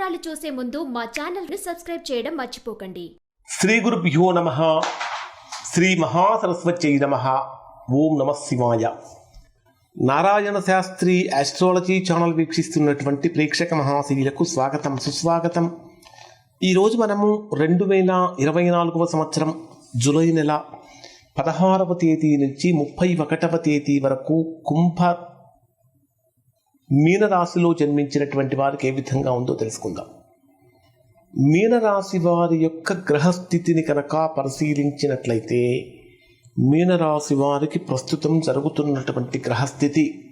వివరాలు చూసే ముందు మా ఛానల్ని సబ్స్క్రైబ్ చేయడం మర్చిపోకండి. శ్రీ గురుభ్యో నమ. శ్రీ మహాసరస్వత్యై నమ. ఓం నమ శివాయ. నారాయణ శాస్త్రి ఆస్ట్రాలజీ ఛానల్ వీక్షిస్తున్నటువంటి ప్రేక్షక మహాశీలకు స్వాగతం సుస్వాగతం. ఈరోజు మనము రెండు వేల ఇరవై నాలుగవ సంవత్సరం జూలై నెల పదహారవ తేదీ నుంచి ముప్పై ఒకటవ తేదీ వరకు కుంభ మీనరాశిలో జన్మించినటువంటి వారికి ఏ విధంగా ఉందో తెలుసుకుందాం. మీనరాశి వారి యొక్క గ్రహస్థితిని కనుక పరిశీలించినట్లయితే మీనరాశి వారికి ప్రస్తుతం జరుగుతున్నటువంటి గ్రహస్థితి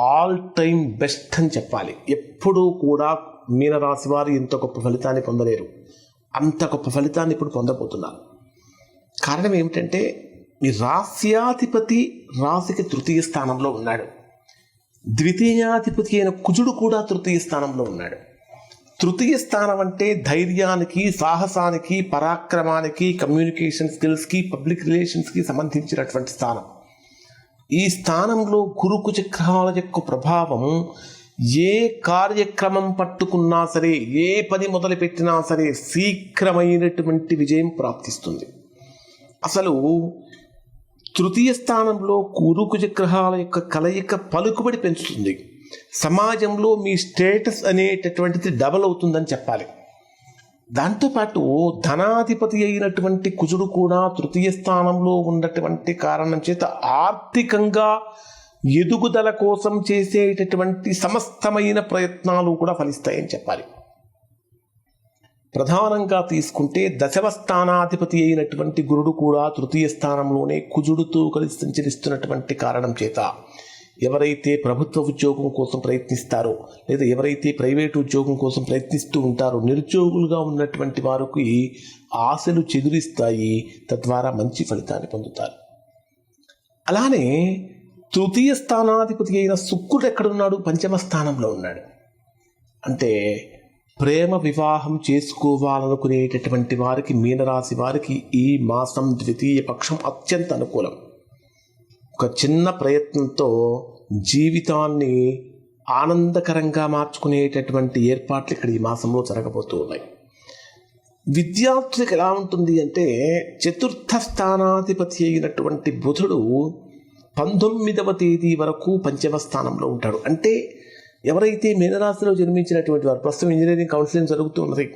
ఆల్ టైమ్ బెస్ట్ అని చెప్పాలి. ఎప్పుడూ కూడా మీనరాశి వారు ఇంత గొప్ప ఫలితాన్ని పొందలేరు. అంత గొప్ప ఫలితాన్ని ఇప్పుడు పొందబోతున్నారు. కారణం ఏమిటంటే మీ రాస్యాధిపతి రాశికి తృతీయ స్థానంలో ఉన్నాడు. ద్వితీయాధిపతి అయిన కుజుడు కూడా తృతీయ స్థానంలో ఉన్నాడు. తృతీయ స్థానం అంటే ధైర్యానికి సాహసానికి పరాక్రమానికి కమ్యూనికేషన్ స్కిల్స్కి పబ్లిక్ రిలేషన్స్కి సంబంధించినటువంటి స్థానం. ఈ స్థానంలో కురుకు చక్రాల యొక్క ప్రభావం ఏ కార్యక్రమం పట్టుకున్నా సరే ఏ పని మొదలుపెట్టినా సరే శీఘ్రమైనటువంటి విజయం ప్రాప్తిస్తుంది. అసలు తృతీయ స్థానంలో కురుకు చక్రహాల యొక్క కలయిక పలుకుబడి పెంచుతుంది. సమాజంలో మీ స్టేటస్ అనేటటువంటిది డబల్ అవుతుందని చెప్పాలి. దాంతోపాటు ధనాధిపతి అయినటువంటి కుజుడు కూడా తృతీయ స్థానంలో ఉన్నటువంటి కారణం చేత ఆర్థికంగా ఎదుగుదల కోసం చేసేటటువంటి సమస్తమైన ప్రయత్నాలు కూడా ఫలిస్తాయని చెప్పాలి. ప్రధానంగా తీసుకుంటే దశమ స్థానాధిపతి అయినటువంటి గురుడు కూడా తృతీయ స్థానంలోనే కుజుడుతో కలిసి సంచరిస్తున్నటువంటి కారణం చేత. ఎవరైతే ప్రభుత్వ ఉద్యోగం కోసం ప్రయత్నిస్తారో లేదా ఎవరైతే ప్రైవేటు ఉద్యోగం కోసం ప్రయత్నిస్తూ ఉంటారో నిరుద్యోగులుగా ఉన్నటువంటి వారికి ఆశలు చెదురిస్తాయి తద్వారా మంచి ఫలితాన్ని పొందుతారు. అలానే తృతీయ స్థానాధిపతి అయిన శుక్రుడు ఎక్కడున్నాడు? పంచమ స్థానంలో ఉన్నాడు. అంటే ప్రేమ వివాహం చేసుకోవాలనుకునేటటువంటి వారికి మీనరాశి వారికి ఈ మాసం ద్వితీయ పక్షం అత్యంత అనుకూలం. ఒక చిన్న ప్రయత్నంతో జీవితాన్ని ఆనందకరంగా మార్చుకునేటటువంటి ఏర్పాట్లు ఇక్కడ ఈ మాసంలో జరగబోతూ ఉన్నాయి. విద్యార్థులకు ఎలా ఉంటుంది అంటే చతుర్థ స్థానాధిపతి అయినటువంటి బుధుడు పంతొమ్మిదవ తేదీ వరకు పంచమ స్థానంలో ఉంటాడు. అంటే ఎవరైతే మీనరాశిలో జన్మించినటువంటి వారు ప్రస్తుతం ఇంజనీరింగ్ కౌన్సిలింగ్ జరుగుతూ ఉన్నది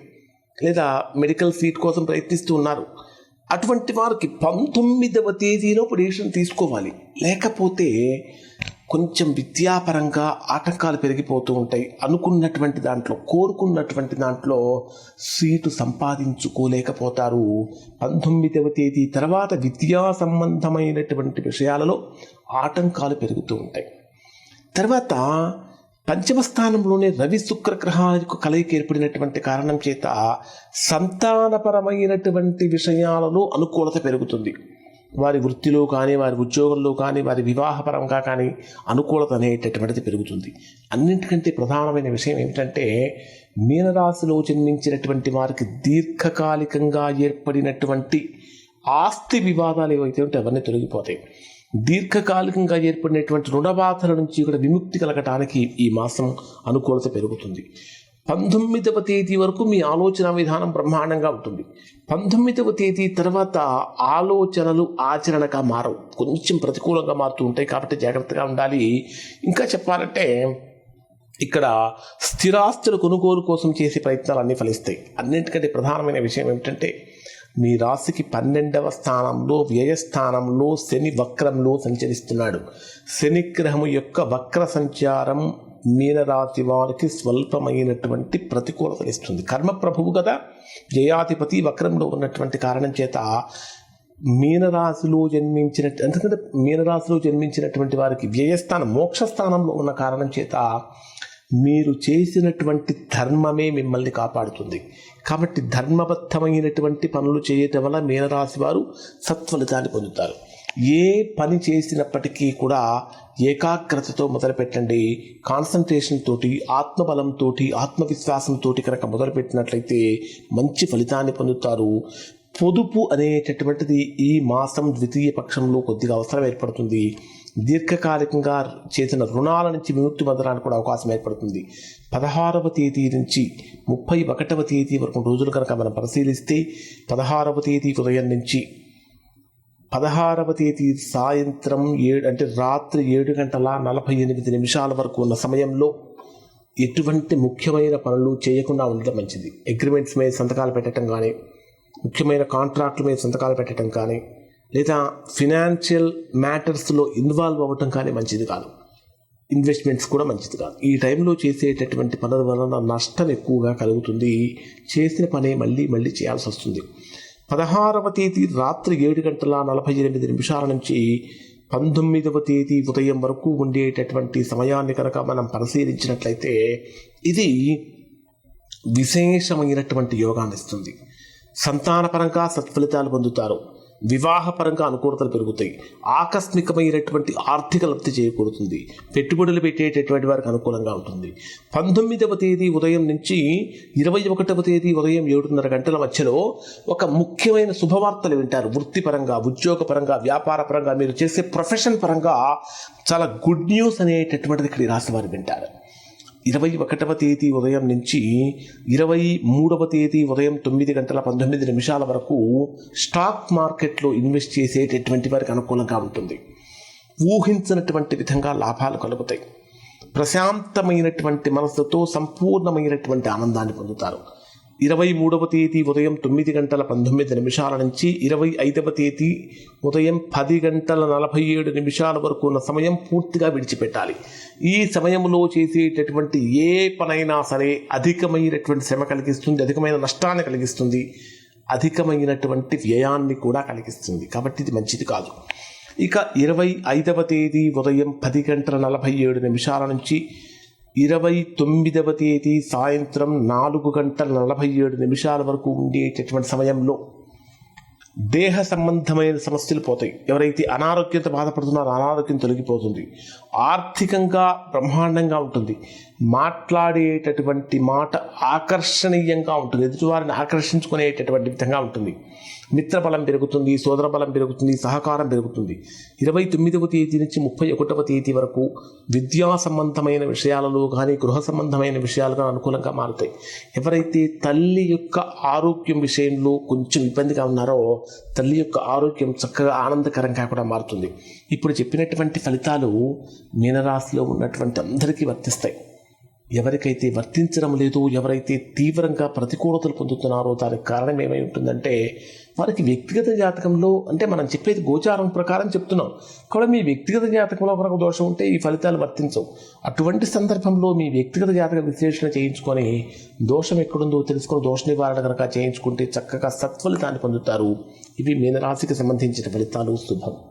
లేదా మెడికల్ సీట్ కోసం ప్రయత్నిస్తూ ఉన్నారు అటువంటి వారికి పంతొమ్మిదవ తేదీలో పొడిషన్ తీసుకోవాలి. లేకపోతే కొంచెం విద్యాపరంగా ఆటంకాలు పెరిగిపోతూ ఉంటాయి. అనుకున్నటువంటి దాంట్లో కోరుకున్నటువంటి దాంట్లో సీటు సంపాదించుకోలేకపోతారు. పంతొమ్మిదవ తేదీ తర్వాత విద్యా సంబంధమైనటువంటి విషయాలలో ఆటంకాలు పెరుగుతూ ఉంటాయి. తర్వాత పంచమ స్థానంలోనే రవి శుక్ర గ్రహాలకు కలయిక ఏర్పడినటువంటి కారణం చేత సంతానపరమైనటువంటి విషయాలలో అనుకూలత పెరుగుతుంది. వారి వృత్తిలో కానీ వారి ఉద్యోగంలో కానీ వారి వివాహపరంగా కానీ అనుకూలత అనేటటువంటిది పెరుగుతుంది. అన్నింటికంటే ప్రధానమైన విషయం ఏమిటంటే మీనరాశిలో జన్మించినటువంటి వారికి దీర్ఘకాలికంగా ఏర్పడినటువంటి ఆస్తి వివాదాలు ఏవైతే ఉంటే అవన్నీ తొలగిపోతాయి. దీర్ఘకాలికంగా ఏర్పడినటువంటి రుణబాధల నుంచి కూడా విముక్తి కలగటానికి ఈ మాసం అనుకూలత పెరుగుతుంది. పంతొమ్మిదవ తేదీ వరకు మీ ఆలోచన విధానం బ్రహ్మాండంగా ఉంటుంది. పంతొమ్మిదవ తేదీ తర్వాత ఆలోచనలు ఆచరణగా మారవు. కొంచెం ప్రతికూలంగా మారుతూ ఉంటాయి కాబట్టి జాగ్రత్తగా ఉండాలి. ఇంకా చెప్పాలంటే ఇక్కడ స్థిరాస్తుల కొనుగోలు కోసం చేసే ప్రయత్నాలు అన్నీ ఫలిస్తాయి. అన్నింటికంటే ప్రధానమైన విషయం ఏమిటంటే మీ రాశికి పన్నెండవ స్థానంలో వ్యయస్థానంలో శని వక్రంలో సంచరిస్తున్నాడు. శనిగ్రహము యొక్క వక్ర సంచారం మీనరాశి వారికి స్వల్పమైనటువంటి ప్రతికూలత ఇస్తుంది కర్మ ప్రభువు కదా జయాధిపతి వక్రంలో ఉన్నటువంటి కారణం చేత మీనరాశిలో జన్మించిన ఎందుకంటే మీనరాశిలో జన్మించినటువంటి వారికి వ్యయస్థానం మోక్షస్థానంలో ఉన్న కారణం చేత మీరు చేసినటువంటి ధర్మమే మిమ్మల్ని కాపాడుతుంది. కాబట్టి ధర్మబద్ధమైనటువంటి పనులు చేయటం వల్ల మీనరాశి వారు సత్ఫలితాన్ని పొందుతారు. ఏ పని చేసినప్పటికీ కూడా ఏకాగ్రతతో మొదలుపెట్టండి. కాన్సన్ట్రేషన్ తోటి ఆత్మబలంతో ఆత్మవిశ్వాసంతో కనుక మొదలుపెట్టినట్లయితే మంచి ఫలితాన్ని పొందుతారు. పొదుపు అనేటటువంటిది ఈ మాసం ద్వితీయ పక్షంలో కొద్దిగా అవసరం ఏర్పడుతుంది. దీర్ఘకాలికంగా చేసిన రుణాల నుంచి విముక్తి పొందడానికి కూడా అవకాశం ఏర్పడుతుంది. పదహారవ తేదీ నుంచి ముప్పై ఒకటవ తేదీ వరకు రోజులు కనుక మనం పరిశీలిస్తే పదహారవ తేదీ ఉదయం నుంచి పదహారవ తేదీ సాయంత్రం ఏడు అంటే రాత్రి ఏడు గంటల నలభై ఎనిమిది నిమిషాల వరకు ఉన్న సమయంలో ఎటువంటి ముఖ్యమైన పనులు చేయకుండా ఉండడం మంచిది. అగ్రిమెంట్స్ మీద సంతకాలు పెట్టడం కానీ ముఖ్యమైన కాంట్రాక్టుల మీద సంతకాలు పెట్టడం కానీ లేదా ఫినాన్షియల్ మ్యాటర్స్లో ఇన్వాల్వ్ అవ్వటం కానీ మంచిది కాదు. ఇన్వెస్ట్మెంట్స్ కూడా మంచిది కాదు. ఈ టైంలో చేసేటటువంటి పనుల వలన నష్టం ఎక్కువగా కలుగుతుంది. చేసిన పని మళ్ళీ మళ్ళీ చేయాల్సి వస్తుంది. పదహారవ తేదీ రాత్రి ఏడు గంటల నలభై ఎనిమిది నిమిషాల నుంచి పంతొమ్మిదవ తేదీ ఉదయం వరకు ఉండేటటువంటి సమయాన్ని కనుక మనం పరిశీలించినట్లయితే ఇది విశేషమైనటువంటి యోగాన్ని ఇస్తుంది. సంతానపరంగా సత్ఫలితాలు పొందుతారు. వివాహపరంగా అనుకూలతలు పెరుగుతాయి. ఆకస్మికమైనటువంటి ఆర్థిక లబ్ధి చేకూరుతుంది. పెట్టుబడులు పెట్టేటటువంటి వారికి అనుకూలంగా ఉంటుంది. పంతొమ్మిదవ తేదీ ఉదయం నుంచి ఇరవై ఒకటవ తేదీ ఉదయం ఏడున్నర గంటల మధ్యలో ఒక ముఖ్యమైన శుభవార్తలు వింటారు. వృత్తిపరంగా ఉద్యోగపరంగా వ్యాపారపరంగా మీరు చేసే ప్రొఫెషన్ పరంగా చాలా గుడ్ న్యూస్ అనేటటువంటిది ఇక్కడ రాసి వారు వింటారు. ఇరవై ఒకటవ తేదీ ఉదయం నుంచి ఇరవై మూడవ తేదీ ఉదయం తొమ్మిది గంటల పంతొమ్మిది నిమిషాల వరకు స్టాక్ మార్కెట్లో ఇన్వెస్ట్ చేసేటటువంటి వారికి అనుకూలంగా ఉంటుంది. ఊహించినటువంటి విధంగా లాభాలు కలుగుతాయి. ప్రశాంతమైనటువంటి మనసుతో సంపూర్ణమైనటువంటి ఆనందాన్ని పొందుతారు. ఇరవై మూడవ తేదీ ఉదయం తొమ్మిది గంటల పంతొమ్మిది నిమిషాల నుంచి ఇరవై ఐదవ తేదీ ఉదయం పది గంటల నలభై ఏడు నిమిషాల వరకు ఉన్న సమయం పూర్తిగా విడిచిపెట్టాలి. ఈ సమయంలో చేసేటటువంటి ఏ పనైనా సరే అధికమైనటువంటి శ్రమ కలిగిస్తుంది అధికమైన నష్టాన్ని కలిగిస్తుంది అధికమైనటువంటి వ్యయాన్ని కూడా కలిగిస్తుంది. కాబట్టి ఇది మంచిది కాదు. ఇక ఇరవై ఐదవ తేదీ ఉదయం పది గంటల నలభై ఏడు నిమిషాల నుంచి ఇరవై తొమ్మిదవ తేదీ సాయంత్రం నాలుగు గంటల నలభై ఏడు నిమిషాల వరకు ఉండేటటువంటి సమయంలో దేహ సంబంధమైన సమస్యలు పోతాయి. ఎవరైతే అనారోగ్యంతో బాధపడుతున్నారో అనారోగ్యం తొలగిపోతుంది. ఆర్థికంగా బ్రహ్మాండంగా ఉంటుంది. మాట్లాడేటటువంటి మాట ఆకర్షణీయంగా ఉంటుంది. ఎదుటివారిని ఆకర్షించుకునేటటువంటి విధంగా ఉంటుంది. మిత్రబలం పెరుగుతుంది సోదర బలం పెరుగుతుంది సహకారం పెరుగుతుంది. ఇరవై తొమ్మిదవ తేదీ నుంచి ముప్పై ఒకటవ తేదీ వరకు విద్యా సంబంధమైన విషయాలలో కానీ గృహ సంబంధమైన విషయాలుగా అనుకూలంగా మారుతాయి. ఎవరైతే తల్లి యొక్క ఆరోగ్యం విషయంలో కొంచెం ఇబ్బందిగా ఉన్నారో తల్లి యొక్క ఆరోగ్యం చక్కగా ఆనందకరంగా కూడా మారుతుంది. ఇప్పుడు చెప్పినటువంటి ఫలితాలు మీనరాశిలో ఉన్నటువంటి అందరికీ వర్తిస్తాయి. ఎవరికైతే వర్తించడం లేదు ఎవరైతే తీవ్రంగా ప్రతికూలతలు పొందుతున్నారో దానికి కారణం ఏమై ఉంటుందంటే వారికి వ్యక్తిగత జాతకంలో అంటే మనం చెప్పేది గోచారం ప్రకారం చెప్తున్నాం. కూడా మీ వ్యక్తిగత జాతకంలో కనుక దోషం ఉంటే ఈ ఫలితాలు వర్తించవు. అటువంటి సందర్భంలో మీ వ్యక్తిగత జాతక విశ్లేషణ చేయించుకొని దోషం ఎక్కడుందో తెలుసుకొని దోష నివారణ కనుక చేయించుకుంటే చక్కగా సత్ఫలితాన్ని పొందుతారు. ఇవి మీనరాశికి సంబంధించిన ఫలితాలు. శుభం.